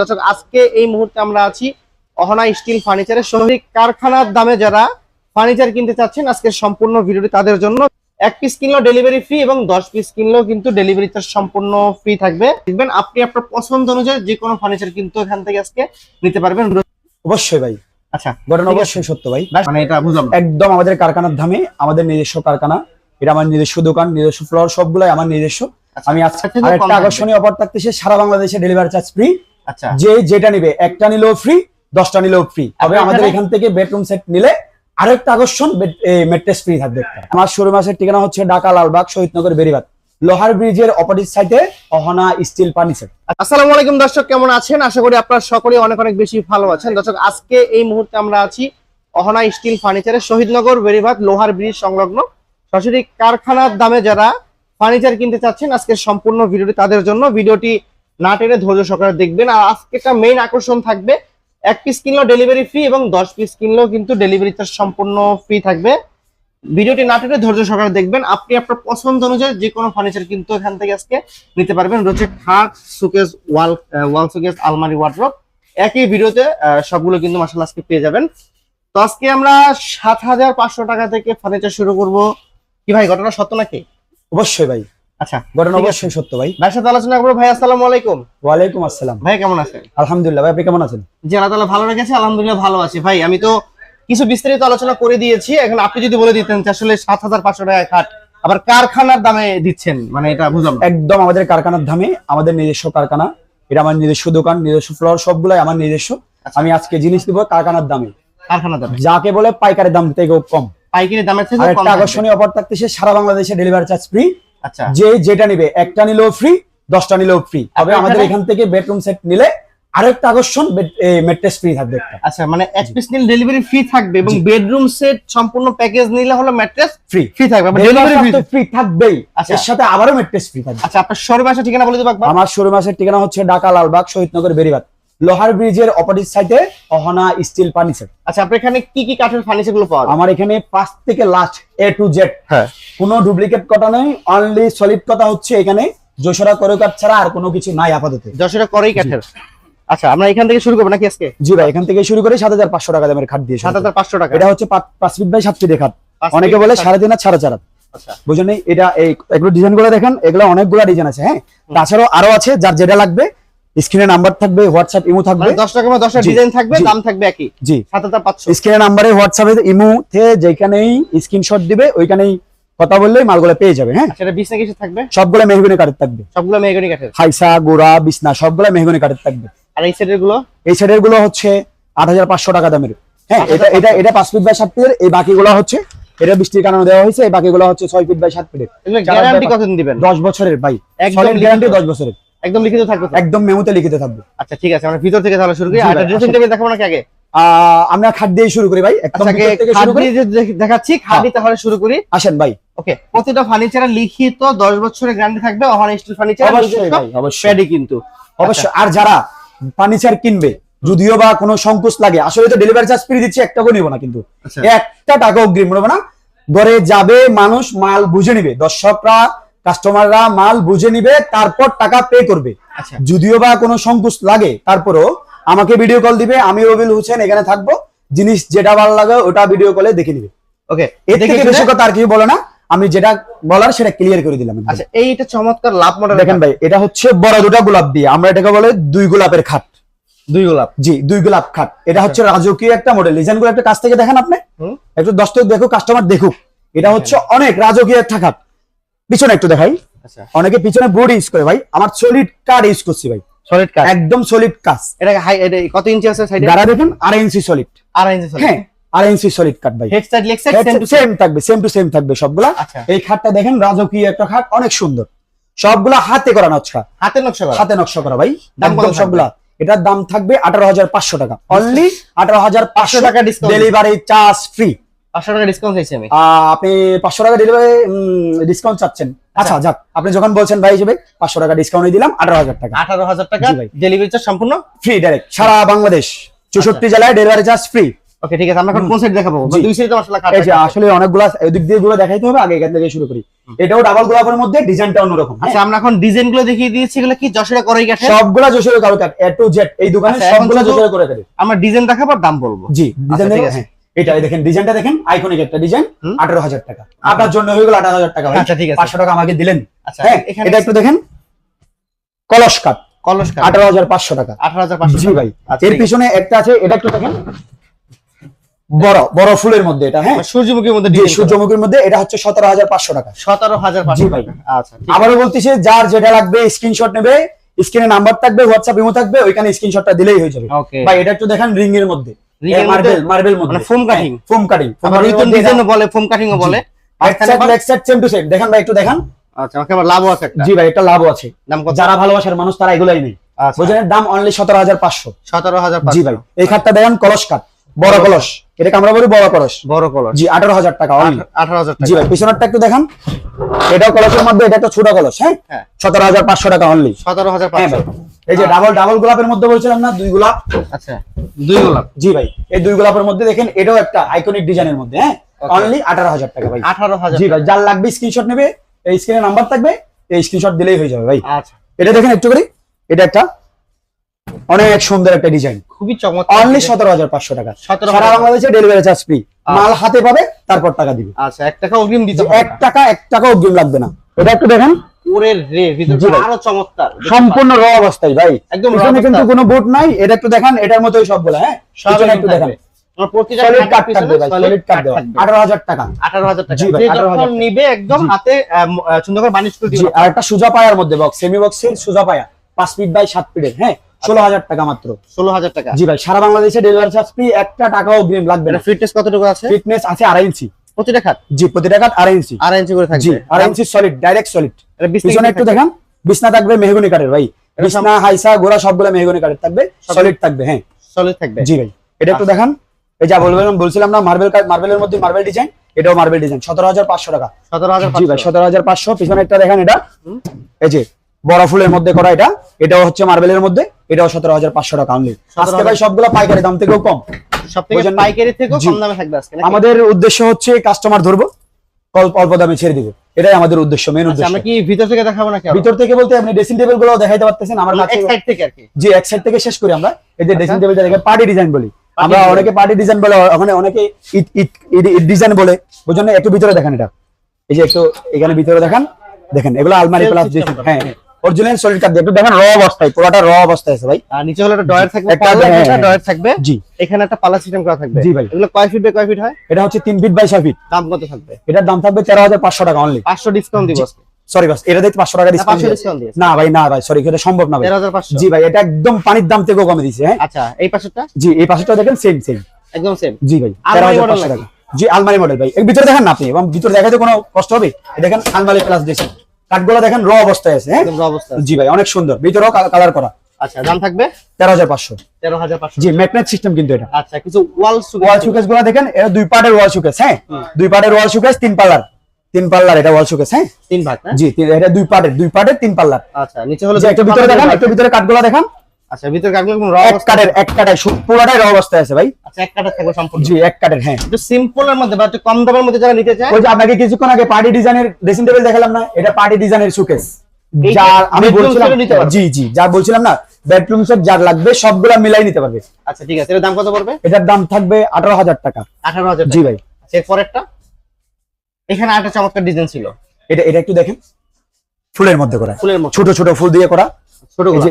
দর্শক আজকে এই মুহূর্তে আমরা আছি অহনা স্টিল ফার্নিচারের শহরী কারখানার দামে যারা ফার্নিচার কিনতে চাচ্ছেন আজকের সম্পূর্ণ ভিডিওটি তাদের জন্য। এক পিস কিনলেও ডেলিভারি ফ্রি এবং দশ পিস কিনলেও কিন্তু ডেলিভারি চার্জ সম্পূর্ণ ফ্রি থাকবে। দেখবেন আপনি আপনার পছন্দ অনুযায়ী যে কোনো ফার্নিচার কিন্তু এখান থেকে আজকে নিতে পারবেন। অবশ্যই ভাই। আচ্ছা ঘটনা অবশ্যই সত্য ভাই। মানে এটা বুঝলাম একদম আমাদের কারখানার দামে আমাদের নিজস্ব কারখানা। এটা আমার নিজস্ব দোকান নিজস্ব ফ্লোর সবগুলাই আমার নিজস্ব। আচ্ছা, আমি আজকে আচ্ছা। আকর্ষণীয় অফার থাকতেছে সারা বাংলাদেশে ডেলিভারি চার্জ ফ্রি আচ্ছা। যে যেটা নিবে একটা নিলেও ফ্রি দশটা নিলেও ফ্রি তবে আমাদের এখান থেকে বেডরুম সেট নিলে আরেকটা আকর্ষণ মেট্রেস ফ্রি থাকবে আমার শোরুম আছে ঠিকানা হচ্ছে ঢাকা লালবাগ শহীদনগর বেরিবাদ লোহার ব্রিজের অপোজিট সাইডে অহনা স্টিল ফার্নিচার আসসালামু আলাইকুম দর্শক কেমন আছেন? আশা করি আপনারা সকলে অনেক অনেক বেশি ভালো আছেন। দর্শক আজকে এই মুহূর্তে আমরা আছি অহনা স্টিল ফার্নিচারের শহীদনগর বেরিবাদ লোহার ব্রিজ সংলগ্ন সরাসরি কারখানার দামে যারা ফার্নিচার কিনতে চাচ্ছেন আজকে সম্পূর্ণ ভিডিওটি তাদের জন্য। ভিডিওটি না টেনে ধৈর্য সহকারে দেখবেন। আর আজকে একটা মেইন আকর্ষণ থাকবে, এক পিস কিনলেও ডেলিভারি ফ্রি এবং দশ পিস কিনলেও কিন্তু ডেলিভারি চার্জ সম্পূর্ণ ফ্রি থাকবে। ভিডিওটি না টেনে ধৈর্য সহকারে দেখবেন। আপনি আপনার পছন্দ অনুযায়ী যে কোনো ফার্নিচার কিন্তু এখান থেকে আজকে নিতে পারবেন। রয়েছে খাট সুকেস ওয়াল ওয়াল সুকেস আলমারি ওয়ার্ড্রপ একই ভিডিওতে সবগুলো কিন্তু মাসাল আজকে পেয়ে যাবেন। তো আজকে আমরা সাত হাজার পাঁচশো টাকা থেকে ফার্নিচার শুরু করব। কি ভাই, ঘটনা সত্য নাকি? অবশ্যই ভাই। আচ্ছা ঘটনা ঠিক অবশ্যই সত্য ভাই। ভাইয়ের সাথে আলোচনা করব। ভাই আসসালামু আলাইকুম। ওয়ালাইকুম আসসালাম। ভাই কেমন আছেন? আলহামদুলিল্লাহ ভাই আপনি কেমন আছেন? জি আল্লাহ তালা ভালো রেখেছে আলহামদুলিল্লাহ ভালো আছি। ভাই আমি তো কিছু বিস্তারিত আলোচনা করে দিয়েছি। এখন আপনি যদি বলে দিতেন যে আসলে সাত হাজার পাঁচশো টাকা খাট আবার কারখানার দামে দিচ্ছেন মানে এটা বুঝলাম একদম আমাদের কারখানার দামে আমাদের নিজস্ব কারখানা। এটা আমার নিজস্ব দোকান নিজস্ব ফ্লোর সবগুলাই আমার নিজস্ব। আমি আজকে জিনিস দিব কারখানার দামে। কারখানার দামে? যাকে বলে পাইকারের দাম থেকে কম। পাইকারি দামের থেকে। আকর্ষণীয় অফার থাকতেছে সারা বাংলাদেশে ডেলিভারি চার্জ ফ্রি আচ্ছা যে যেটা নিবে একটা নিলেও ফ্রি দশটা নিলেও ফ্রি তবে আমাদের এখান থেকে বেডরুম সেট নিলে আরেকটা আকর্ষণ মেট্রেস ফ্রি থাকবে আচ্ছা মানে এক পিস নিলে ডেলিভারি ফ্রি থাকবে এবং বেডরুম সেট সম্পূর্ণ প্যাকেজ নিলে হলো ম্যাট্রেস ফ্রি ফ্রি থাকবে ডেলিভারি ফ্রি থাকবেই। আচ্ছা। এর সাথে আবারও ফ্রি থাকবে। আচ্ছা আপনার শোরুমে ঠিকানা বলে দেবো আমার শোরুম আছে ঠিকানা হচ্ছে ঢাকা লালবাগ শহীদনগর বেরিবাদ লোহার ব্রিজের অপোজিট সাইডে অহনা স্টিল ফার্নিচার আচ্ছা আপনার এখানে কি কি কাঠের ফার্নিচারগুলো পাওয়া আমার এখানে পাঁচ থেকে লাস্ট এ টু জেড হ্যাঁ। কোনো ডুপ্লিকেট কথা নেই অনলি সলিড কথা হচ্ছে এখানে। যশোরা করে কাঠ ছাড়া আর কোনো কিছু নাই আপাতত। যশোরা করেই কাঠের। আচ্ছা আমরা এখান থেকে শুরু করব নাকি আজকে? জি ভাই এখান থেকে শুরু করে সাত হাজার পাঁচশো টাকা দামের খাট দিয়ে সাত। হাজার পাঁচশো টাকা। এটা হচ্ছে পাঁচ- ফিট বাই সাত ফিটের খাট। অনেকে বলে সাড়ে তিন আর সাড়ে চার আচ্ছা। বুঝলেন? এটা এই এগুলো ডিজাইনগুলো দেখেন এগুলো অনেকগুলো ডিজাইন আছে হ্যাঁ? তাছাড়াও আরও আছে যার যেটা লাগবে স্ক্রিনে নাম্বার থাকবে হোয়াটসঅ্যাপ ইমো থাকবে। মানে দশ টাকা দশটা জি, ডিজাইন থাকবে। দাম থাকবে একই। জি। সাত হাজার পাঁচশো। স্ক্রিনে নাম্বারে হোয়াটসঅ্যাপে ইমোতে যেখানেই স্ক্রিনশট দিবে ওইখানেই কথা বললেই মালগুলো পেয়ে যাবে হ্যাঁ? সেটা বিছনা কিছু থাকবে? সবগুলো মেহগুনি কাঠের থাকবে। সবগুলো মেহগনি কাঠের। হাইসা বিছনা সবগুলো মেহগুনি কাঠের থাকবে। আর এই সেটেরগুলো? এই সেটেরগুলো হচ্ছে আট হাজার পাঁচশো টাকা দামের। হ্যাঁ এটা এটা এটা পাঁচ ফিট বাই সাত ফিটের এই বাকিগুলো হচ্ছে এটা বৃষ্টির কারণে দেওয়া হয়েছে এই বাকিগুলো হচ্ছে ছয় ফিট বাই সাত ফিটের এগুলো গ্যারান্টি কতদিন দিবেন? দশ বছরের ভাই। একদম গ্যারান্টি লিখিত। দশ বছরের। একদম লিখিত থাকবে? একদম মেমোতে লিখিত থাকবে। আচ্ছা ঠিক আছে আমরা ভিতর থেকে তাহলে শুরু করি। আর ড্রেসিং টেবিল দেখাবো নাকি আগে? আমরা খাট দিয়ে শুরু করি ভাই। একদম আচ্ছা খাট দিয়ে দেখাচ্ছি খাট হ্যাঁ। দিয়ে তাহলে শুরু করি। আসেন ভাই। ওকে প্রতিটা লিখিত দশ বছরের গ্যারান্টি থাকবে। অহন স্টিল ফার্নিচার অবশ্যই ভাই অবশ্যই। কিন্তু। অবশ্যই আর যারা ফার্নিচার কিনবে যদিও বা কোনো সংকোচ লাগে আসলে তো ডেলিভারি চার্জ ফ্রি দিচ্ছি এক টাকাও নিব না কিন্তু। আচ্ছা। একটা টাকা অগ্রিম নেব না। ঘরে যাবে মানুষ মাল বুঝে নিবে। দর্শকরা কাস্টমাররা মাল বুঝে নিবে তারপর টাকা পে করবে। আচ্ছা। যদিও বা কোনো সংকোচ লাগে তারপরও আমাকে ভিডিও কল দিবে আমি রবিল হোসেন এখানে থাকব। জিনিস যেটা ভালো লাগে ওটা ভিডিও কলে দেখে নিবে। ওকে এর থেকে বেশি কথা আর কি বলে না। আমি যেটা বলার সেটা ক্লিয়ার করে দিলাম। আচ্ছা এইটা চমৎকার লাভ মডেল দেখেন ভাই এটা হচ্ছে বড় দুটা গোলাপ দিয়ে। আমরা এটাকে বলে দুই গোলাপের খাট। দুই গোলাপ। জি দুই গোলাপ খাট। এটা হচ্ছে রাজকীয় একটা মডেল ডিজাইনগুলো একটা কাছ থেকে দেখেন আপনি। একটু দর্শক দেখুক কাস্টমার দেখুক। এটা হচ্ছে অনেক রাজকীয় একটা খাট। পিছনে একটু দেখাই। আচ্ছা। অনেকে পিছনে বোর্ড ইউজ করে ভাই। আমার সলিড কাঠ ইউজ করছি ভাই। সলিড কাঠ একদম সলিড কাজ এটা হাই এটা কত ইঞ্চি আছে সাইডে গাড়া দেখেন আড়াই ইঞ্চি সলিড আড়াই ইঞ্চি সলিড হ্যাঁ আড়াই ইঞ্চি সলিড কাঠ ভাই। Head side leg side same থাকবে সেম টু সেম থাকবে সবগুলা। আচ্ছা। এই খাটটা দেখেন রাজকীয় একটা খাট অনেক সুন্দর। সবগুলা হাতে করা নকশা। হাতে নকশা করা? হাতে নকশা করা ভাই। দাম কত সবগুলা। এটার দাম থাকবে আঠারো হাজার পাঁচশো টাকা। অনলি আঠারো হাজার পাঁচশো টাকা ডেলিভারি চার্জ ফ্রি 500 টাকা ডিসকাউন্ট চাইছি আমি। আপনি পাঁচশো টাকা ডেলিভারি ডিসকাউন্ট চাচ্ছেন। আচ্ছা। যাক আপনি যখন বলছেন ভাই হিসেবে পাঁচশো টাকা ডিসকাউন্ট দিলাম আঠারো হাজার টাকা। 18000 টাকা ডেলিভারি চার্জ সম্পূর্ণ? ফ্রি ডাইরেক্ট সারা বাংলাদেশ। চৌষট্টি জেলায় ডেলিভারি চার্জ ফ্রি ওকে ঠিক আছে আমরা এখন কোন সাইড দেখাবো? দুই সাইডে মশলা কাট এই যে আসলে অনেকগুলা এদিক দিয়ে গুলো দেখাইতে হবে আগে এখান থেকে শুরু করি। এটাও ডাবল গোলাপের মধ্যে ডিজাইনটা অন্যরকম হ্যাঁ? আচ্ছা আমরা এখন ডিজাইনগুলো দেখিয়ে দিয়েছি এগুলো কি যশোরে করাই গেছে? সবগুলা যশোরের কারও কাট এ টু জেড এই দোকানে আচ্ছা, সবগুলা যশোরের করে কাটে আমরা ডিজাইন দেখাবো দাম বলব। জি ডিজাইন ঠিক আছে। এটা দেখেন ডিজাইনটা দেখেন আইকনিক একটা ডিজাইন আঠারো হাজার টাকা। আপনার জন্য হয়ে গেল আঠারো হাজার টাকা আচ্ছা ঠিক আছে। পাঁচশো টাকা আমাকে দিলেন। আচ্ছা হ্যাঁ এটা একটু দেখেন। কলস কাট কলস কাট আঠারো হাজার পাঁচশো টাকা। আঠারো হাজার পাঁচশো জি ভাই। আচ্ছা, এর পিছনে একটা আছে এটা একটু দেখেন। বড় বড় ফুলের মধ্যে এটা হ্যাঁ। মানে সূর্যমুখীর মধ্যে সূর্যমুখীর মধ্যে এটা হচ্ছে সতেরো হাজার পাঁচশো টাকা। সতেরো হাজার পাঁচশো ভাই। টাকা। আচ্ছা আবারও বলতেছি যার যেটা লাগবে স্ক্রিনশট নেবে। স্ক্রিনে নাম্বার থাকবে হোয়াটসঅ্যাপ ইমো থাকবে ওইখানে স্ক্রিনশটটা দিলেই হয়ে যাবে। ওকে ভাই এটা একটু দেখেন রিং এর মধ্যে। মার্বেল মার্বেল মধ্যে? মানে foam ফোম কাটিং আবার রিটন ডিজাইনও বলে ফোম কাটিংও বলে। মাঝখানে আবার- leg side same to same দেখেন ভাই একটু দেখেন। আচ্ছা আমাকে লাভও আছে জি ভাই একটা লাভও আছে। দাম যারা ভালোবাসার মানুষ তারা এগুলাই নেই আচ্ছা। দাম অনলি সতেরো হাজার পাঁচশো। সতেরো হাজার জি ভাই এই খাতটা দেখেন কলস কাঠ বড় কলস। এটাকে আমরা বলি বড় কলস। বড় কলস। জি আঠারো হাজার টাকা আঠারো হাজার জি ভাই পিছনেরটা একটু দেখান। এটাও কলসের মধ্যে এটা একটা ছোট কলস হ্যাঁ? হ্যাঁ। সতেরো হাজার পাঁচশো টাকা অনলি সতেরো হাজার হ্যাঁ পাঁচশো। এই যে ডাবল ডাবল গোলাপের মধ্যে বলছিলাম না দুই গোলাপ? আচ্ছা দুই গোলাপ। জি ভাই এই দুই গোলাপের মধ্যে দেখেন এটাও একটা আইকনিক ডিজাইনের মধ্যে হ্যাঁ? অনলি আঠারো হাজার টাকা ভাই। আঠারো হাজার জি ভাই যার লাগবে স্ক্রিনশট নেবে এই স্ক্রিনে নাম্বার থাকবে এই স্ক্রিনশট দিলেই হয়ে যাবে ভাই। আচ্ছা। এটা দেখেন একটু করি এটা একটা অনেক সুন্দর একটা ডিজাইন খুবই চমৎকার অনলি সতেরো হাজার পাঁচশো টাকা। 17,500 সারা বাংলাদেশে ডেলিভারি চার্জ ফ্রি মাল হাতে পাবে তারপর টাকা দিবে। আচ্ছা এক টাকা অগ্রিম দিতে হবে এক টাকা এক টাকা অগ্রিম লাগবে না। এটা একটু দেখেন। পুরের রে জি ভিতরে ভাই। আরও চমৎকার। সম্পূর্ণ র অবস্থায় ভাই। একদম কিন্তু কোনো বুট নাই। এটা একটু দেখান এটার মতোই সবগুলো হ্যাঁ? সব পিছনে একটু একটু দেখেন। আমার প্রতিটা সলিড খাটের কাট পিছনে থাকবে ভাই solid সলিড কাট কাট দেওয়া। থাকবে। আঠারো হাজার টাকা। আঠারো হাজার টাকা। জি ভাই, যে 18,000 যখন টাকা। নিবে একদম হাতে আহ, আহ, সুন্দর করে বানিশ করে জি দিবে। সুজা পায়ার মধ্যে বক্স সেমি বক্সের সুজা পায়া। পাঁচ ফিট বাই সাত ফিটের হ্যাঁ? ষোলো হাজার টাকা মাত্র। ষোলো হাজার টাকা। জি ভাই সারা বাংলাদেশে ডেলিভারি চার্জ ফ্রি একটা টাকাও অগ্রিম লাগবে না। ফিটনেস কতটুকু আছে? ফিটনেস আছে আড়াই ইঞ্চি প্রতিটা খাট? জি প্রতি টাকা আড়াই ইঞ্চি আড়াই ইঞ্চি করে জি থাকবে আড়াই ইঞ্চি সলিড ডাইরেক্ট সলিড পিছনে একটু দেখান বিছনা থাকবে মেহগুনি কাঠের ভাই। বিছনা হাইসা গোড়া সবগুলো মেহগুনি কাঠের থাকবে সলিড থাকবে হ্যাঁ। সলিড থাকবে। জি ভাই এটা একটু দেখান। এই যা বলবেন বলছিলাম না মার্বেল মার্বেলের মধ্যে মার্বেল ডিজাইন এটাও মার্বেল ডিজাইন সতেরো হাজার পাঁচশো টাকা। সতেরো হাজার জি ভাই সতেরো হাজার পাঁচশো পিছনে একটা দেখেন এটা। এই যে বড় ফুলের মধ্যে করা এটা এটাও হচ্ছে মার্বেলের মধ্যে এটাও সতেরো হাজার পাঁচশো টাকা অনলি আজকে ভাই সবগুলো পাইকারি দাম থেকেও কম। থেকে পাইকারি থেকেও কম দামে থাকবে আজকে আমাদের উদ্দেশ্য হচ্ছে কাস্টমার ধরবো অল্প দামে ছেড়ে দিব। এটাই আমাদের উদ্দেশ্য মেন আচ্ছা, উদ্দেশ্য। আমরা কি ভিতর থেকে দেখাবো আরও? ভিতর থেকে বলতে আপনি ড্রেসিং টেবিলগুলো দেখাইতে পারতেছেন আমার কাছে এক সাইড থেকে আর কি। জি এক সাইড থেকে শেষ করি আমরা। এই যে ড্রেসিং আচ্ছা। টেবিলটা দেখে পার্টি ডিজাইন বলি। আমরা অনেকে পার্টি ডিজাইন বলে ওখানে অনেকে ইট ইট ডিজাইন বলে। ওই জন্য একটু ভিতরে দেখেন এটা। এই যে একটু এখানে ভিতরে দেখেন। দেখেন এগুলো আলমারি প্লাস হ্যাঁ। অরিজিনাল সলিড কাপ দেখেন র অবস্থায় পুরোটা র অবস্থায় আছে ভাই। আর নিচে হলো একটা ডয়ার থাকবে একটা হ্যাঁ। ডয়ার থাকবে। জি। এখানে একটা পাল্লা সিস্টেম করা থাকবে। জি ভাই। এগুলো কয় ফিট বাই কয় ফিট হয়? এটা হচ্ছে তিন ফিট বাই ছয় ফিট দাম কত থাকবে? এটার দাম থাকবে তেরো হাজার পাঁচশো টাকা অনলি পাঁচশো ডিসকাউন্ট দিব সরি বাস এটা দেখতে পাঁচশো টাকা না, ডিসকাউন্ট 500 দিয়েছে। না ভাই না ভাই সরি এটা সম্ভব না ভাই। তেরো হাজার পাঁচশো। জি ভাই এটা একদম পানির দাম থেকেও কমে দিছে হ্যাঁ। আচ্ছা এই পাশেরটা? জি এই পাশেটা দেখেন সেম সেম একদম সেম জি ভাই আলমারি তেরো হাজার model পাঁচশো নাকি? টাকা জি আলমারি মডেল ভাই। এর ভিতরে দেখেন না আপনি এবং ভিতরে দেখাতে কোনো কষ্ট হবে? দেখেন আলমারি প্লাস ড্রেসিং কাঠগুলো দেখেন র অবস্থায় আছে হ্যাঁ? অবস্থা জি ভাই অনেক সুন্দর। ভিতরে কালার করা। আচ্ছা দাম থাকবে? তেরো হাজার পাঁচশো। তেরো হাজার পাঁচশো। জি ম্যাগনেট সিস্টেম কিন্তু এটা। আচ্ছা কিছু ওয়াল ওয়াল সুকেসগুলো দেখেন এটা দুই পার্টের ওয়াল হ্যাঁ? দুই পার্টের ওয়াল তিন পাল্লার। তিন পাল্লার এটা ওয়াল শুকেস হ্যাঁ? তিন ভাগ জি এটা দুই পার্টের দুই পার্টের তিন পাল্লার। আচ্ছা নিচে হলো যে ভিতরে দেখেন একটা ভিতরে কাঠগুলো দেখান। আচ্ছা ভিতরে কাটলে একদম র এক কাঠের এক সু- পুরোটাই র অবস্থায় আছে ভাই। আচ্ছা এক কাটা থাকবে সম্পূর্ণ। জি এক কাঠের হ্যাঁ। একটু সিম্পলের মধ্যে বা একটু কম দামের মধ্যে যারা নিতে চায়? ওই যে আপনাকে কিছুক্ষণ আগে পার্টি ডিজাইনের ড্রেসিং টেবিল দেখালাম না এটা পার্টি ডিজাইনের যার আমি বলছিলাম। জি জি যা বলছিলাম না বেডরুম সেট যার লাগবে সবগুলা মিলাই নিতে পারবে। আচ্ছা ঠিক আছে এর দাম কত পড়বে? এটার দাম থাকবে আঠারো হাজার টাকা। আঠারো হাজার জি ভাই। আচ্ছা এর পরেরটা? এখানে একটা চমৎকার ডিজাইন ছিল। এটা এটা একটু দেখেন। ফুলের মধ্যে করা। ফুলের ছোট ছোট ফুল দিয়ে করা।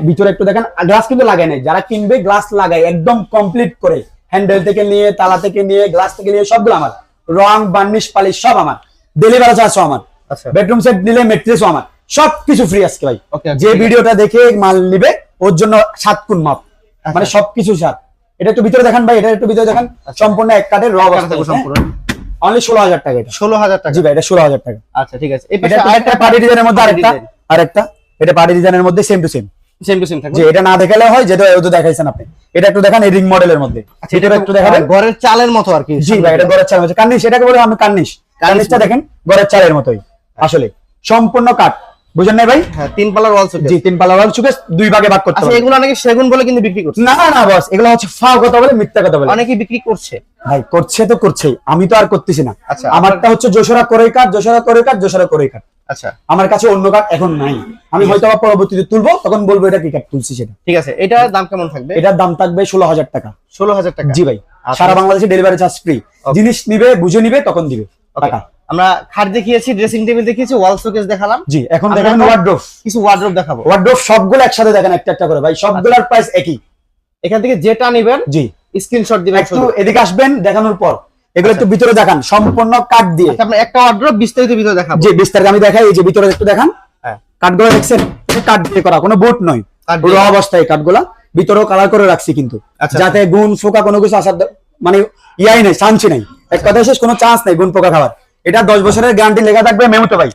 ভিতরে একটু দেখেন গ্লাস কিন্তু লাগায় নাই। যারা কিনবে গ্লাস লাগায় একদম কমপ্লিট করে। হ্যান্ডেল থেকে নিয়ে তালা থেকে নিয়ে গ্লাস থেকে নিয়ে সবগুলো আমার। রং বার্নিশ পালিশ সব আমার। ডেলিভারি চার্জও আমার। আচ্ছা। বেডরুম সেট নিলে মেট্রেসও আমার। সবকিছু ফ্রি আজকে ভাই। যে ভিডিওটা দেখে মাল নিবে ওর জন্য সাত গুণ মাপ। মানে সবকিছু সাত। এটা একটু ভিতরে দেখান ভাই এটা একটু ভিতরে দেখান। সম্পূর্ণ এক কাঠের র সম্পূর্ণ। অনলি ষোলো হাজার টাকা এটা। ষোলো হাজার টাকা। জি ভাই এটা ষোলো হাজার টাকা। আচ্ছা ঠিক আছে। এই এটা পাশে একটা পার্টি ডিজাইনের মধ্যে আরেকটা। আরেকটা। এটা পার্টি ডিজাইনের মধ্যে same to same same to same থাকবে। যে এটা না দেখালে হয় যেটা ওটা দেখাইছেন আপনি। এটা একটু দেখান এই রিং মডেলের মধ্যে। আচ্ছা, এটা একটু দেখাবেন। ঘরের চালের মতো আর কি। জি ভাই এটা ঘরের চাল হচ্ছে কার্নিশ এটাকে বলে আমি কার্নিশ। কার্নিশটা দেখেন ঘরের চালের মতোই আসলে। সম্পূর্ণ কাঠ। বুঝেন ভাই? হ্যাঁ তিন পাল্লার ওয়াল শোকেস জি তিন পাল্লা ওয়াল শোকেস দুই ভাগে ভাগ করতে আচ্ছা হবে। এগুলো অনেকে সেগুন বলে কিন্তু বিক্রি করছে। না না বস এগুলো হচ্ছে ফাও কথা বলে মিথ্যা কথা বলে। অনেকে বিক্রি করছে। ভাই করছে তো করছেই আমি তো আর করতেছি না। আচ্ছা আমারটা হচ্ছে যশোরা করে কাঠ যশোরা করে কাঠ যশোরা করে কাঠ আচ্ছা। আমার কাছে অন্য কাঠ এখন নাই। আমি হয়তো আবার পরবর্তীতে তুলবো তখন বলব এটা কি কাঠ তুলছি সেটা। ঠিক আছে এটার দাম কেমন থাকবে? এটার দাম থাকবে ষোলো হাজার টাকা। ষোলো হাজার টাকা। জি ভাই আচ্ছা। সারা বাংলাদেশে ডেলিভারি চার্জ ফ্রি জিনিস নিবে বুঝে নিবে তখন দিবে. টাকা। আমরা খাট দেখিয়েছি ড্রেসিং টেবিল দেখিয়েছি ওয়াল শোকেস দেখালাম। জি এখন এখন- ওয়ার্ড্রোফ কিছু ওয়ার্ড্রোব দেখাবো। ওয়ার্ড্রোফ সবগুলো একসাথে দেখেন একটা একটা করে। ভাই সবগুলোর প্রাইস একই। এখান থেকে যেটা নেবেন জি। স্ক্রিনশট দিবেন একটু এদিকে আসবেন দেখানোর পর। এগুলো একটু ভিতরে দেখান সম্পূর্ণ কাঠ দিয়ে। আচ্ছা আমরা একটা ওয়ার্ড্রোব বিস্তারিত ভিতরে দেখাবো। যে বিস্তারিত আমি দেখাই এই যে ভিতরে একটু দেখান। হ্যাঁ। কাঠগুলো দেখছেন? এটা কাঠ দিয়ে করা কোনো বোট নয়। কাঠ র অবস্থায় কাঠগুলা ভিতরেও কালার করে রাখছি কিন্তু। আচ্ছা। যাতে গুণ ফোকা কোনো কিছু আসার মানে ইয়াই নাই চান্সই নাই। এক কথা শেষ কোনো চান্স নাই গুণ পোকা খাবার এটা দশ বছরের গ্যারান্টি লেখা থাকবে মেমোতে ভাই।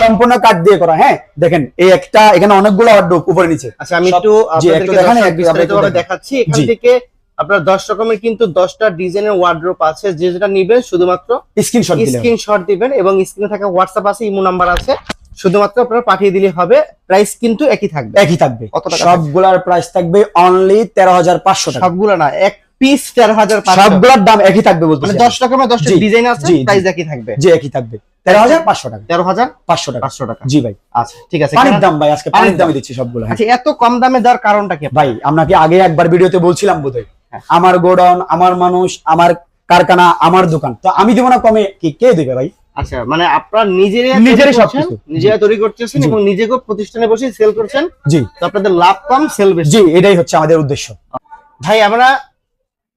সম্পূর্ণ কাঠ দিয়ে করা হ্যাঁ? দেখেন এই একটা এখানে অনেকগুলো ওয়ার্ডরোব উপরে নিচে। আচ্ছা আমি একটু আপনাদেরকে। দেখাচ্ছি। এখান থেকে আপনার দশ রকমের কিন্তু দশটা ডিজাইনের ওয়ার্ড্রোপ আছে যে যেটা নিবেন শুধুমাত্র স্ক্রিনশট। স্ক্রিনশট দিবেন এবং স্ক্রিনে থাকা হোয়াটসঅ্যাপ আছে ইমো নাম্বার আছে শুধুমাত্র আপনারা পাঠিয়ে দিলে হবে প্রাইস কিন্তু একই থাকবে। একই থাকবে। কত টাকা? সবগুলার প্রাইস থাকবে অনলি তেরো হাজার পাঁচশো টাকা। সবগুলো না এক পিস তেরো হাজার পাঁচশো। সবগুলোর দাম একই থাকবে বলতে মানে দশ রকমের দশটা জি, ডিজাইন আছে। প্রাইস একই থাকবে। জি একই থাকবে। তেরো হাজার পাঁচশো টাকা। তেরো হাজার পাঁচশো টাকা। পাঁচশো টাকা। জি ভাই। আচ্ছা ঠিক আছে। পানির দাম ভাই আজকে পানির দামে। দিচ্ছি সবগুলো হ্যাঁ। আচ্ছা এত কম দামে দেওয়ার কারণটা কি? ভাই আপনাকে আগে একবার ভিডিওতে বলছিলাম বোধহয় হ্যাঁ। আমার গোডাউন আমার মানুষ আমার কারখানা আমার দোকান তো আমি দেবো না কমে কি কে দেবে ভাই? আচ্ছা মানে আপনারা নিজেরাই নিজেরাই সবকিছু। নিজেরা তৈরি করতেছেন। এবং নিজেকে প্রতিষ্ঠানে বসে সেল করছেন। জি। তো আপনাদের লাভ কম সেল বেশি। জি এটাই হচ্ছে আমাদের উদ্দেশ্য। ভাই আমরা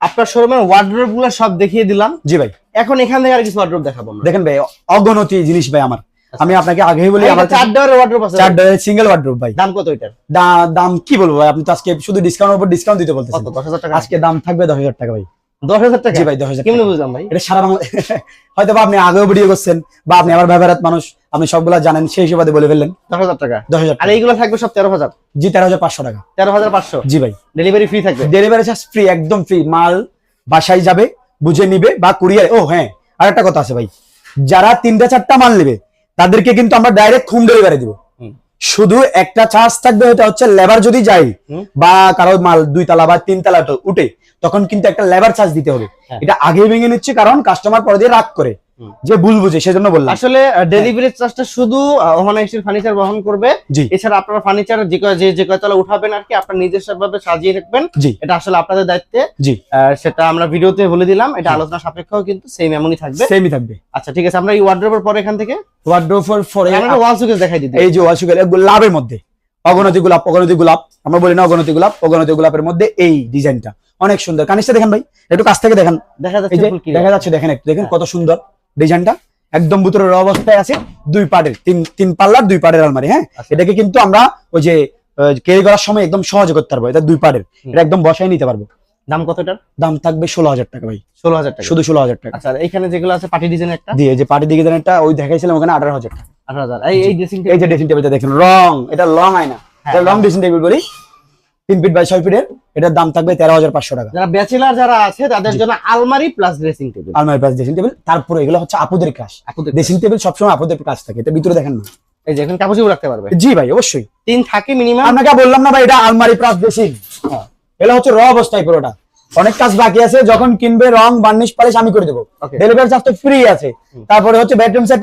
আপনার শোরুমের ওয়ার্ড্রোবগুলো সব দেখিয়ে দিলাম। জি ভাই। এখন এখান থেকে আর কিছু ওয়ার্ড্রোব দেখাবো দেখেন ভাই অগণতি জিনিস ভাই আমার। আমি আপনাকে আগেই বলি আমার চার ডোরের ওয়ার্ড্রোব আছে চার সিঙ্গেল ওয়ার্ড্রোপ ভাই। দাম কত এটার? দাম কি বলব ভাই আপনি তো আজকে শুধু ডিসকাউন্ট উপর ডিসকাউন্ট দিতে বলতেছেন। কত? দশ হাজার টাকা। আজকে দাম থাকবে দশ হাজার টাকা ভাই। দশ হাজার টাকা? জি ভাই দশ হাজার কেমনে বুঝলাম ভাই? এটা সারা বাংলা হয়তো বা আপনি আগেও ভিডিও করছেন বা আপনি আমার ব্যবহারাত মানুষ। আপনি সবগুলা জানেন সেই সুবাদে বলে ফেললেন। দশ হাজার টাকা। দশ হাজার আর এইগুলো থাকবে সব তেরো হাজার? জি তেরো হাজার পাঁচশো টাকা। তেরো হাজার পাঁচশো? জি ভাই। ডেলিভারি ফ্রি থাকবে? ডেলিভারি চার্জ ফ্রি একদম ফ্রি মাল বাসায় যাবে বুঝে নিবে বা কুরিয়ার ও হ্যাঁ আরেকটা কথা আছে ভাই। যারা তিনটা চারটা মাল নেবে তাদেরকে কিন্তু আমরা ডাইরেক্ট হোম ডেলিভারি দিব। শুধু একটা চার্জ থাকবে ওটা হচ্ছে লেবার যদি যাই বা কারও মাল দুই তালা বা তিন তালা উঠে তখন কিন্তু একটা লেবার চার্জ দিতে হবে। হ্যাঁ। এটা আগে ভেঙে নিচ্ছে কারণ কাস্টমার পরে দিয়ে রাগ করে। যে ভুল বুঝে সেজন্য বললাম। আসলে ডেলিভারি চার্জটা শুধু ওহানা স্টিল ফার্নিচার বহন করবে। এছাড়া আপনারা ফার্নিচার যে যে যে কয়তলা উঠাবেন আর কি আপনার নিজস্ব ভাবে সাজিয়ে রাখবেন। এটা আসলে আপনাদের দায়িত্বে। জি। সেটা আমরা ভিডিওতে বলে দিলাম। এটা আলোচনা সাপেক্ষও কিন্তু সেম এমনই থাকবে। সেমই থাকবে। আচ্ছা ঠিক আছে আমরা এই ওয়ার্ড্রোবের পরে এখান থেকে? ওয়ার্ড্রোফের পরে আমরা ওয়াল সুকেস দেখাই দিই এই যে ওয়ালসুকের লাভের মধ্যে। অগণতি গোলাপ অগণতি গোলাপ। আমরা বলি না অগণতি গোলাপ অগণতি গোলাপের মধ্যে এই ডিজাইনটা অনেক সুন্দর। কানিসটা দেখেন ভাই একটু কাছ থেকে দেখেন। দেখা যাচ্ছে যে দেখা যাচ্ছে দেখেন একটু দেখেন হ্যাঁ। কত সুন্দর। ডিজাইনটা একদম ভিতরের অবস্থায় আছে দুই পাড়ের তিন তিন পাল্লার দুই পাড়ের আলমারি হ্যাঁ? আচ্ছা। এটাকে কিন্তু আমরা ওই যে ক্যারি করার সময় একদম সহজে করতে পারব এটা দুই পাড়ের এটা একদম বসাই নিতে পারব। দাম কতটার? দাম থাকবে ষোলো হাজার টাকা ভাই। ষোলো হাজার টাকা। শুধু ষোলো হাজার টাকা। আচ্ছা এখানে যেগুলো আছে পার্টি ডিজাইন একটা? দিয়ে যে পার্টি ডিজাইন একটা ওই দেখাইছিলাম ওখানে আঠারো হাজার টাকা। আঠারো হাজার। এই ড্রেসিং এই যে ড্রেসিং টেবিলটা দেখেন রং এটা লং আয়না এটা লং। ড্রেসিং টেবিল বলি। তিন ফিট বাই ছয় ফিটের এটার দাম থাকবে তেরো হাজার পাঁচশো টাকা। যারা ব্যাচেলার যারা আছে তাদের জন্য আলমারি প্লাস ড্রেসিং টেবিল আলমারি প্লাস ড্রেসিং টেবিল তারপরে এগুলো হচ্ছে আপুদের কাজ। ড্রেসিং টেবিল সবসময় আপুদের কাজ থাকে এটা ভিতরে দেখেন না। এই যে এখানে কাপড় চোপড় রাখতে পারবে? জি ভাই অবশ্যই। তিন থাকে মিনিমাম আপনাকে বললাম না ভাই এটা আলমারি প্লাস ড্রেসিং এটা হচ্ছে র অবস্থায় পুরোটা। অনেক কাজ বাকি আছে যখন কিনবে রং বার্নিশ পালিশ আমি করে দেবো. ডেলিভারি চার্জ তো ফ্রি আছে। তারপরে হচ্ছে বেডরুম সেট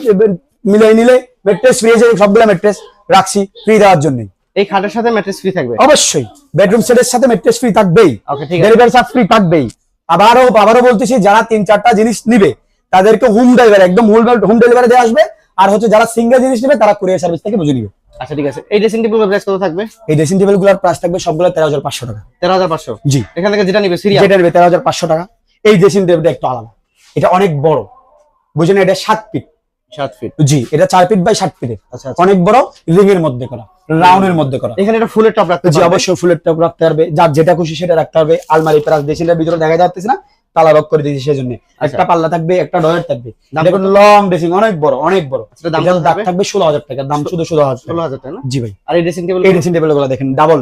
মিলিয়ে নিলে মেট্রেস ফ্রি আছে সবগুলো মেট্রেস রাখছি ফ্রি দেওয়ার জন্য এই খাটের সাথে ম্যাট্রেস ফ্রি থাকবে? অবশ্যই। বেডরুম সেটের সাথে মেট্রেস ফ্রি থাকবেই। ওকে ঠিক আছে। ডেলিভারি চার্জ ফ্রি থাকবেই। আবারও আবারও বলতেছি যারা তিন চারটা জিনিস নিবে তাদেরকে হোম ডেলিভারি একদম হোম ডেলিভারি দিয়ে আসবে। আর হচ্ছে যারা সিঙ্গেল জিনিস নেবে তারা কুরিয়ার সার্ভিস থেকে বুঝে নিবে। আচ্ছা ঠিক আছে। এই ড্রেসিং টেবিল প্রাইস কত থাকবে? এই ড্রেসিং টেবিলগুলোর প্রাইস থাকবে সবগুলো তেরো হাজার পাঁচশো টাকা। তেরো হাজার পাঁচশো? জি। এখান থেকে যেটা নিবে সিরিয়াল যেটা নেবে তেরো হাজার পাঁচশো টাকা। এই ড্রেসিং টেবিলটা একটু আলাদা। এটা অনেক বড়। বুঝেন এটা সাত ফিট সাত ফিট জি এটা চার ফিট বাই সাত ফিটের আচ্ছা আচ্ছা। অনেক বড় রিং এর মধ্যে করা রাউন্ডের মধ্যে করা। এখানে একটা ফুলের টপ রাখতে জি অবশ্যই ফুলের টপ রাখতে পারবে। যার যেটা খুশি সেটা রাখতে পারবে। আলমারি ভিতরে দেখা যাচ্ছে না তালা লক করে দিয়েছি সেজন্য। একটা পাল্লা থাকবে একটা ডয়ার থাকবে। দেখুন লং ড্রেসিং অনেক বড় অনেক বড়। আচ্ছা, দাম থাকবে? থাকবে ষোলো হাজার টাকা দাম শুধু ষোলো হাজার ষোলো হাজার টাকা জি ভাই। আর এই ড্রেসিং টেবিল এই ড্রেসিং টেবিলগুলো দেখেন ডাবল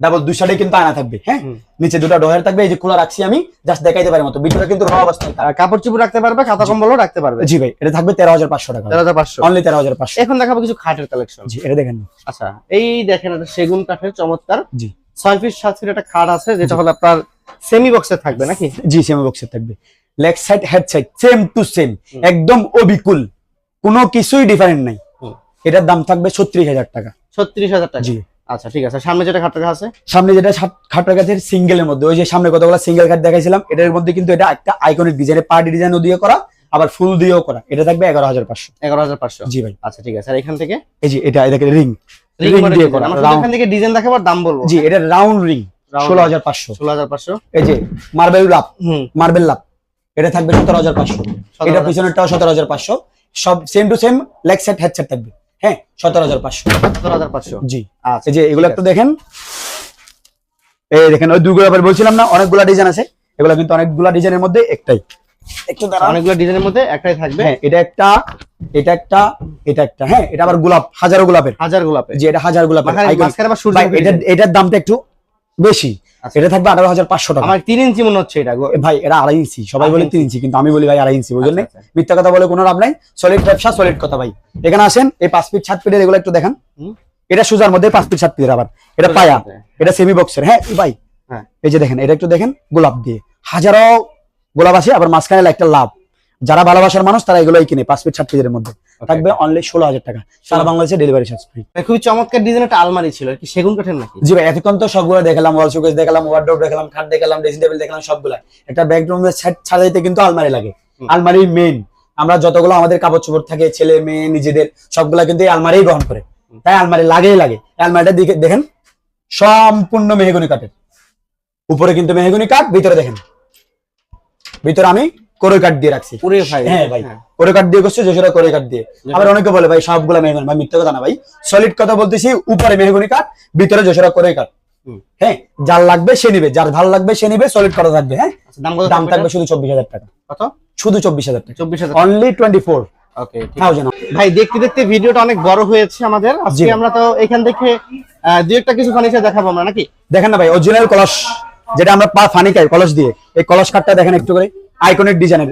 ডাবল দুই সাইডে কিন্তু আয়না থাকবে হ্যাঁ? নিচে দুটো ডয়ার থাকবে এই যে খোলা রাখছি আমি জাস্ট দেখাইতে পারি মতো। ভিতরে কিন্তু র অবস্থায় কাপড় চুপড় রাখতে পারবে খাতা কম্বলও রাখতে পারবে। জি ভাই এটা থাকবে তেরো হাজার পাঁচশো টাকা। তেরো হাজার পাঁচশো। অনলি তেরো হাজার পাঁচশো। এখন দেখাবো কিছু খাটের কালেকশন জি এটা দেখেন। আচ্ছা এই দেখেন একটা সেগুন কাঠের চমৎকার। জি। ছয় ফিট সাত ফিট একটা খাট আছে যেটা হলো আপনার সেমি বক্সে থাকবে নাকি? জি সেমি বক্সে থাকবে। Leg side head side same to same একদম অবিকুল। কোনো কিছুই ডিফারেন্ট নাই। এটার দাম থাকবে ছত্রিশ হাজার টাকা। ছত্রিশ হাজার টাকা। জি। আচ্ছা ঠিক আছে। সামনে যেটা খাট রাখা আছে? সামনে যেটা খাটের কাছে সিঙ্গেলের মধ্যে ওই যে সামনে কতগুলো সিঙ্গেল খাট দেখাইছিলাম এটার মধ্যে কিন্তু এটা একটা আইকনিক ডিজাইনের পার্টি ডিজাইন দিয়ে করা আবার ফুল দিয়েও করা। এটা থাকবে এগারো হাজার পাঁচশো। এগারো হাজার পাঁচশো? জি ভাই। আচ্ছা ঠিক আছে। আর এখান থেকে? এই যে এটা এটাকে রিং রিং দিয়ে করা এখান থেকে ডিজাইন দেখাবো দাম বলব। জি এটা রাউন্ড রিং ষোলো হাজার পাঁচশো। ষোলো হাজার পাঁচশো? এই যে মার্বেল লাভ হুম। মার্বেল লাভ এটা থাকবে সতেরো হাজার পাঁচশো। এটা 17,500 পিছনেরটাও সতেরো হাজার পাঁচশো। সব same to same leg set head set থাকবে। হ্যাঁ সতেরো হাজার পাঁচশো। সতেরো হাজার পাঁচশো? জি। আচ্ছা যে এগুলো একটু দেখেন। এই দেখেন ওই দুগুলো বলছিলাম না অনেকগুলা ডিজাইন আছে। এগুলো কিন্তু অনেকগুলা ডিজাইনের মধ্যে একটাই। একটু। অনেকগুলো ডিজাইনের মধ্যে একটাই থাকবে? হ্যাঁ এটা একটা এটা একটা এটা একটা। হ্যাঁ এটা আবার গোলাপ হাজারো গোলাপের। হাজার গোলাপের। যে এটা হাজার গোলাপের এটার দামটা একটু বেশি। আচ্ছা। এটা থাকবে আঠারো হাজার পাঁচশো টাকা। আমার তিন ইঞ্চি মনে হচ্ছে এটা ভাই এটা আড়াই ইঞ্চি। সবাই বলে তিন ইঞ্চি? কিন্তু আমি বলি ভাই আড়াই ইঞ্চি বুঝলেন আচ্ছা, আচ্ছা। মিথ্যা কথা বলে কোনো লাভ নাই। সলিড ব্যবসা সলিড কথা ভাই। এখানে আসেন এই পাঁচ ফিট সাত ফিটের এগুলো একটু দেখান। এটা সুজার মধ্যে পাঁচ ফিট সাত ফিটের আবার। এটা পায়া এটা সেমি বক্সের হ্যাঁ ভাই। হ্যাঁ। এই যে দেখেন এটা একটু দেখেন গোলাপ দিয়ে। হাজারো গোলাপ আছে আবার মাঝখানে একটা লাভ। যারা ভালোবাসার মানুষ তারা এগুলোই কিনে পাঁচ ফিট সাত ফিটের মধ্যে। থাকবে অনলি ষোলো হাজার টাকা। সারা বাংলাদেশে ডেলিভারি চার্জ ফ্রি মানে খুবই চমৎকার ডিজাইন একটা আলমারি ছিল কি সেগুন কাঠের নাকি? জি ভাই এতক্ষণ তো সবগুলো দেখালাম ওয়াল শোকেস দেখালাম ওয়ার্ডরোব দেখালাম খাট দেখালাম ড্রেসিং টেবিল দেখালাম সবগুলা। একটা বেডরুম সাজাইতে কিন্তু আলমারি লাগে। আলমারি মেইন আমরা যতগুলো আমাদের কাপড় চোপড় থাকে ছেলে মেয়ে নিজেদের সবগুলা কিন্তু এই আলমারি গ্রহণ করে। তাই আলমারি লাগেই লাগে। আলমারিটা দিকে দেখেন সম্পূর্ণ মেহগনি কাঠের। উপরে কিন্তু মেহগনি কাঠ ভিতরে দেখেন। ভিতরে আমি কাঠ দিয়ে রাখছি। হ্যাঁ ভাই কোরে কাঠ দিয়ে করছে যশোরা কোরে কাঠ দিয়ে। আবার অনেকে বলে ভাই সবগুলা মেহগনি ভাই মিথ্যা কথা না ভাই। সলিড কথা বলতেছি উপরে মেহগনি ভিতরে কোরে হ্যাঁ যার লাগবে সে নিবে যার ভালো লাগবে সে নিবে সলিড করা থাকবে হ্যাঁ? আচ্ছা, দাম থাকবে থাকবে শুধু চব্বিশ হাজার টাকা। কত? শুধু চব্বিশ হাজার টাকা। চব্বিশ হাজার অনলি টোয়েন্টি ফোর ভাই দেখতে দেখতে ভিডিওটা অনেক বড় হয়েছে আমাদের। আজকে আমরা তো এখান থেকে দুই একটা কিছু ফার্নিচার দেখাবো আমরা নাকি? দেখেন না ভাই অরিজিনাল কলস যেটা আমরা পা ফানি খাই কলস দিয়ে। এই কলস কাঠটা দেখেন একটু করে। আইকনিক ডিজাইনের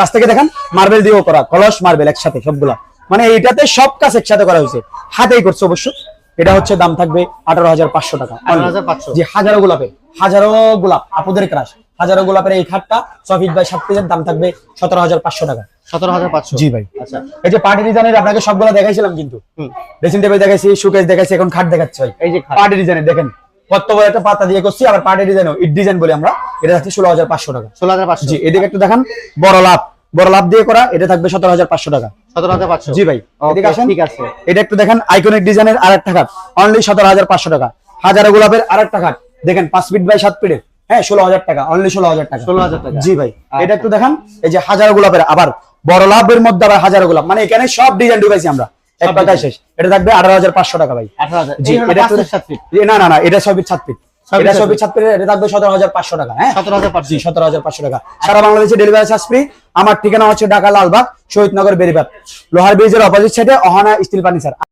কাছ থেকে দেখেন মার্বেল দিয়েও করা কলস মার্বেল একসাথে সবগুলা। মানে এইটাতে সব কাজ একসাথে করা হয়েছে। হাতেই করছে অবশ্য। এটা হচ্ছে দাম থাকবে আঠারো হাজার পাঁচশো টাকা যে হাজারো গোলাপের হাজারো গোলাপ আপুদের ক্রাশ হাজারো গোলাপের এই খাটটা ফিট বাই সাত ফিটের দাম থাকবে সতেরো হাজার পাঁচশো টাকা। সতেরো হাজার পাঁচশো। জি ভাই। আচ্ছা। এই যে পার্টি ডিজাইনের আপনাকে সবগুলো দেখাইছিলাম কিন্তু। ড্রেসিং টেবিল দেখাইছি সুকেস দেখাইছি এখন খাট দেখাচ্ছি এই যে পার্টি ডিজাইনের দেখেন। কত বড় একটা পাতা দিয়ে করছি আবার পার্টি ডিজাইন ইট ডিজাইন বলি আমরা। এটা থাকছে ষোলো হাজার পাঁচশো টাকা। ষোলো হাজার পাঁচশো। জি এদিকে একটু দেখান। বড় লাভ। বড় লাভ দিয়ে করা এটা থাকবে সতেরো হাজার পাঁচশো টাকা। সতেরো হাজার পাঁচশো। জি ভাই এদিকে আসেন। ঠিক আছে। এটা একটু দেখেন আইকনিক ডিজাইনের আর একটা খাট। অনলি সতেরো হাজার পাঁচশো টাকা। হাজারো গোলাপের আর একটা খাট। দেখেন পাঁচ ফিট বাই সাত ফিটের হ্যাঁ ষোলো হাজার টাকা। অনলি ষোলো হাজার টাকা। ষোলো হাজার টাকা। জি ভাই আচ্ছা। এটা একটু দেখান। এই যে হাজারো গোলাপের আবার বড় লাভের মধ্যে আবার হাজারো গোলাপ। মানে এখানে সব ডিজাইন ঢুকাইছি আমরা। এক সব শেষ। এটা থাকবে আঠারো হাজার পাঁচশো টাকা ভাই। জি, এটা না না না এটা ছয় ফিট সাত ফিট এটা থাকবে সতেরো হাজার পাঁচশো টাকা হ্যাঁ? সতেরো হাজার পাঁচশো। সতেরো হাজার পাঁচশো টাকা। সারা বাংলাদেশে ডেলিভারি চার্জ ফ্রি আমার ঠিকানা হচ্ছে ঢাকা লালবাগ শহীদনগর বেরিবাগ লোহার ব্রিজের অপোজিট সাইডে অহানা স্টিল ফার্নিচার